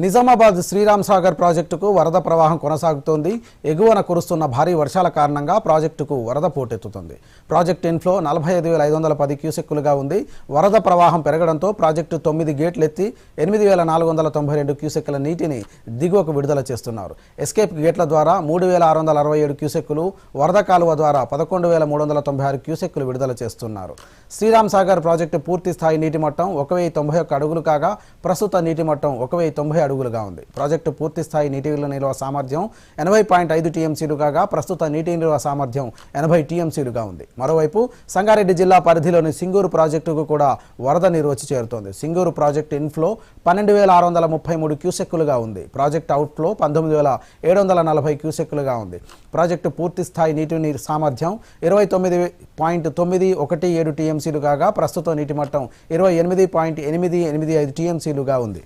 నిజామాబాద్ శ్రీరామ్ సాగర్ ప్రాజెక్టుకు వరద ప్రవాహం కొనసాగుతోంది. ఎగువన కురుస్తున్న భారీ వర్షాల కారణంగా ప్రాజెక్టుకు వరద పోటెత్తుతుంది. ప్రాజెక్టు ఇన్ఫ్లో నలభై ఐదు వేల ఐదు వందల పది క్యూసెక్కులుగా ఉంది. వరద ప్రవాహం పెరగడంతో ప్రాజెక్టు తొమ్మిది గేట్లెత్తి ఎనిమిది వేల నాలుగు వందల తొంభై రెండు క్యూసెక్కుల నీటిని దిగువకు విడుదల చేస్తున్నారు. ఎస్కేప్ గేట్ల ద్వారా మూడు వేల ఆరు వందల అరవై ఏడు క్యూసెక్కులు వరద కాలువ ద్వారా పదకొండు వేల మూడు వందల తొంభై ఆరు క్యూసెక్కులు విడుదల చేస్తున్నారు. శ్రీరామ్ సాగర్ ప్రాజెక్టు పూర్తి స్థాయి నీటి మట్టం ఒక వెయ్యి తొంభై ఒక్క అడుగులు కాగా ప్రస్తుత నీటి మట్టం ఒక వెయ్యి తొంభై అడుగులుగా ఉంది. ప్రాజెక్టు పూర్తి స్థాయి నీటి నిల్వ సామర్థ్యం ఎనభై పాయింట్ ఐదు టీఎంసీలు కాగా ప్రస్తుత నీటి నిల్వ సామర్థ్యం ఎనభై టీఎంసీలుగా ఉంది. మరోవైపు సంగారెడ్డి జిల్లా పరిధిలోని సింగూరు ప్రాజెక్టుకు కూడా వరద నీరు వచ్చి చేరుతోంది. సింగూరు ప్రాజెక్టు ఇన్ఫ్లో పన్నెండు వేల ఆరు వందల ముప్పై మూడు క్యూసెక్కులుగా ఉంది. ప్రాజెక్టు అవుట్ఫ్లో పంతొమ్మిది వేల ఏడు వందల నలభై క్యూసెక్కులుగా ఉంది. ప్రాజెక్టు పూర్తి స్థాయి నీటి నీరు సామర్థ్యం ఇరవై తొమ్మిది పాయింట్ తొమ్మిది ఒకటి ఏడు టీఎంసీలు కాగా ప్రస్తుత నీటి మట్టం ఇరవై ఎనిమిది పాయింట్ ఎనిమిది ఎనిమిది ఐదు టీఎంసీలుగా ఉంది.